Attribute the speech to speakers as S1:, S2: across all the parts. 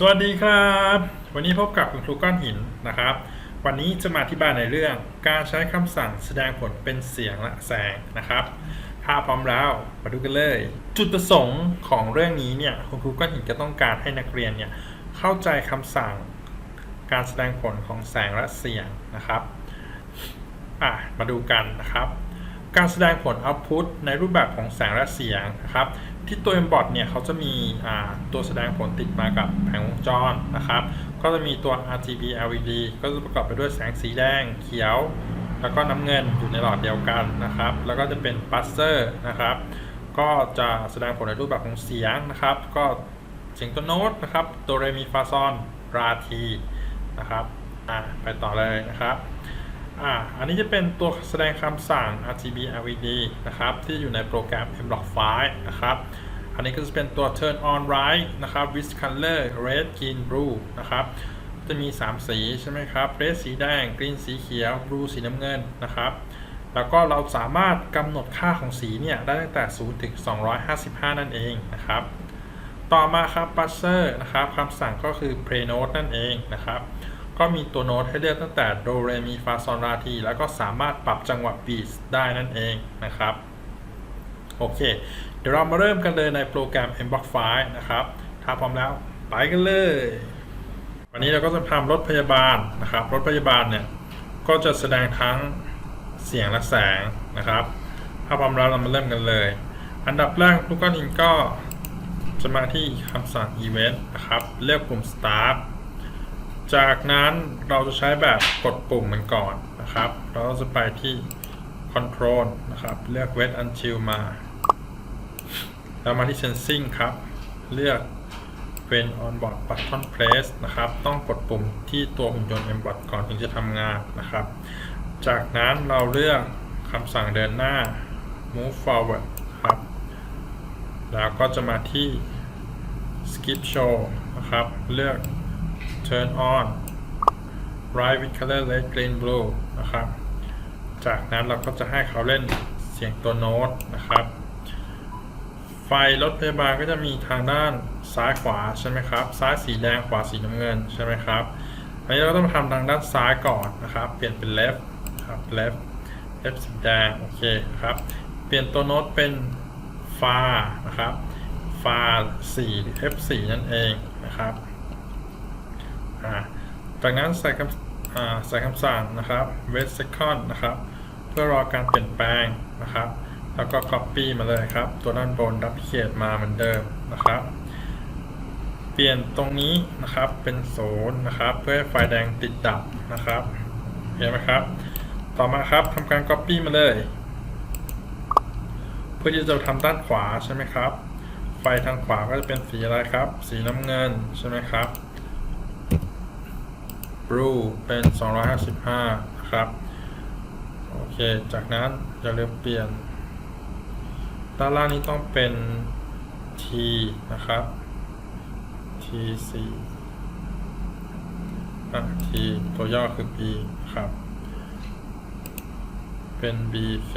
S1: สวัสดีครับ วันนี้พบกับคุณครูก้อนหินนะครับ วันนี้จะมาอธิบายในเรื่องการใช้คำสั่งแสดงผลเป็นเสียงและแสงนะครับ ถ้าพร้อมแล้วมาดูกันเลย จุดประสงค์ของเรื่องนี้เนี่ยคุณครูก้อนหินก็ต้องการให้นักเรียนเนี่ยเข้าใจคำสั่งการแสดงผลของแสงและเสียงนะครับอะมาดูกันนะครับ การแสดงผล output ในรูปแบบของแสงและเสียงนะครับ ที่ตัว mbot เนี่ยเขาจะมีตัวแสดงผลติดมากับแผงวงจรนะครับ ก็จะมีตัว RGB LED ก็จะประกอบไปด้วยแสงสีแดง เขียว แล้วก็น้ำเงินอยู่ในหลอดเดียวกันนะครับ แล้วก็จะเป็น buzzer นะครับ ก็จะแสดงผลในรูปแบบของเสียงนะครับ ก็เสียงตัวโน้ตนะครับ ตัวเรมีฟาซอนราทีนะครับ อ่าไปต่อเลยนะครับ อ่าอันนี้จะเป็นตัวแสดงคำสั่ง RGB LED นะครับ ที่อยู่ในโปรแกรม Mblock 5นะครับ อันนี้ก็จะเป็นตัว Turn on right นะครับ with color red green blue นะครับ จะมี 3 สีใช่ไหมครับ red สีแดง green สีเขียว blue สีน้ำเงินนะครับ แล้วก็เราสามารถกำหนดค่าของสีเนี่ย ได้ตั้งแต่ 0 ถึง 255 นั่นเองนะครับ ต่อมาครับ buzzer นะครับคำสั่งก็คือ play note นั่นเองนะครับ ก็มีตัวโน้ตให้เลือกตั้งแต่โดเรมีฟาซอนราทีแล้วก็สามารถปรับจังหวะบีทได้นั่นเองนะครับ โอเค เดี๋ยวเรามาเริ่มกันเลยในโปรแกรม Mbox 5นะครับ ถ้าพร้อมแล้วไปกันเลย วันนี้เราก็จะทำรถพยาบาลนะครับ รถพยาบาลเนี่ย ก็จะแสดงทั้งเสียงและแสงนะครับ ถ้าพร้อมแล้วเรามาเริ่มกันเลย อันดับแรกลูกก้อนหินก็จะมาที่คำสั่ง Event นะครับ เลือกปุ่ม Start จากนั้นเราจะใช้แบบกดปุ่มมันก่อนนะครับ เราจะไปที่ Control นะครับ เลือก Wait Until มาแล้วมาที่ Sensing ครับ เลือก When on board button press นะครับ ต้องกดปุ่มที่ตัวหุ่นยนต์ mbot ก่อนถึงจะทำงานนะครับ จากนั้นเราเลือกคำสั่งเดินหน้า move forward ครับ แล้วก็จะมาที่ skip show นะครับ เลือก turn on right with color red green blue นะครับ จากนั้นเราก็จะให้เขาเล่นเสียงตัวโน้ตนะครับ ไฟรถพยาบาลก็จะมีทางด้านซ้ายขวาใช่ไหมครับ ซ้ายสีแดงขวาสีน้ำเงินใช่ไหมครับ อันนี้เราต้องทำทางด้านซ้ายก่อนนะครับ เปลี่ยนเป็น left ครับ left left สีแดงโอเคครับ เปลี่ยนตัวโน้ตเป็นฟานะครับฟา4 F4 นั่นเองนะครับ จากนั้นใส่คำใส่คำสั่งนะครับ wait second นะครับ เพื่อรอการเปลี่ยนแปลงนะครับ แล้วก็ copy มาเลยครับ ตัวด้านบน duplicate มาเหมือนเดิมนะครับ เปลี่ยนตรงนี้นะครับเป็นศูนย์นะครับ เพื่อให้ไฟแดงติดดับนะครับ เห็นไหมครับ ต่อมาครับทำการ copy มาเลย เพื่อที่จะทำด้านขวาใช่ไหมครับ ไฟทางขวาก็จะเป็นสีอะไรครับ สีน้ำเงินใช่ไหมครับ blue เป็น 255 นะครับ โอเค จากนั้นอย่าลืมเปลี่ยน ด้านล่างนี้ต้องเป็น T นะครับ T4 อะ T ตัวย่อคือ B ครับ เป็น B4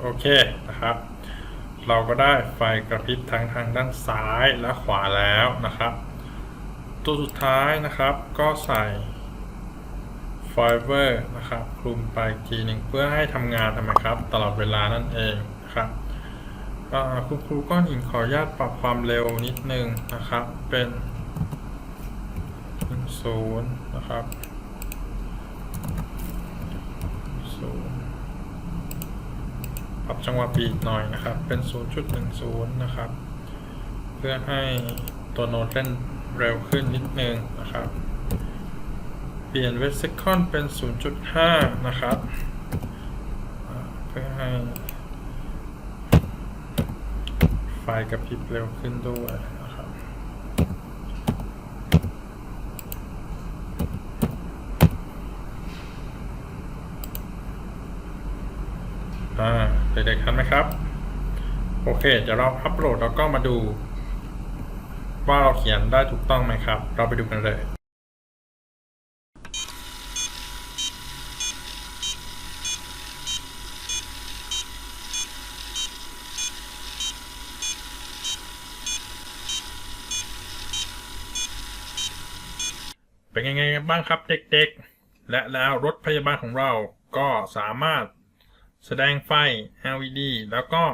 S1: โอเค นะครับเราก็ได้ไฟกระพริบทั้งทางด้านซ้ายและขวาแล้วนะครับ ตัวสุดท้ายนะครับก็ใส่ไฟเบอร์นะครับคลุมไปทีหนึ่งเพื่อให้ทำงานทำไมครับ ตลอดเวลานั่นเองนะครับคุณครูก้อนหินขออนุญาตปรับความเร็วนิดนึงนะครับ เป็นศูนย์นะครับศูนย์ปรับจังหวะบีทหน่อยนะครับ เป็น 0.10 นะครับ เพื่อให้ตัวโน้ตเล่น เร็วขึ้นนิดนึงนะครับ เปลี่ยนเวสเซคอนเป็น 0.5 นะครับ เพื่อให้ไฟกระพริบเร็วขึ้นด้วยนะครับ อ่า เด็กๆทันไหมครับ โอเค เดี๋ยวเราอัปโหลดแล้วก็มาดู ว่าเราเขียนได้ถูกต้องไหมครับ เราไปดูกันเลยเป็นยังไงกันบ้างครับเด็กๆ และแล้วรถพยาบาลของเราก็สามารถแสดงไฟ LED แล้วก็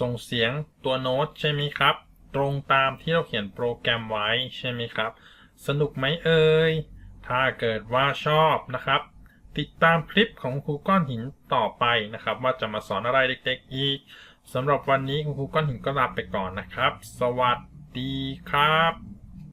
S1: ส่งเสียงตัวโน้ตใช่ไหมครับ ตรงตามที่เราเขียนโปรแกรมไว้ใช่ไหมครับ สนุกไหมเอ่ย ถ้าเกิดว่าชอบนะครับ ติดตามคลิปของครูก้อนหินต่อไปนะครับ ว่าจะมาสอนอะไรเด็กๆอีกสำหรับวันนี้คุณครูก้อนหินก็ลาไปก่อนนะครับ สวัสดีครับ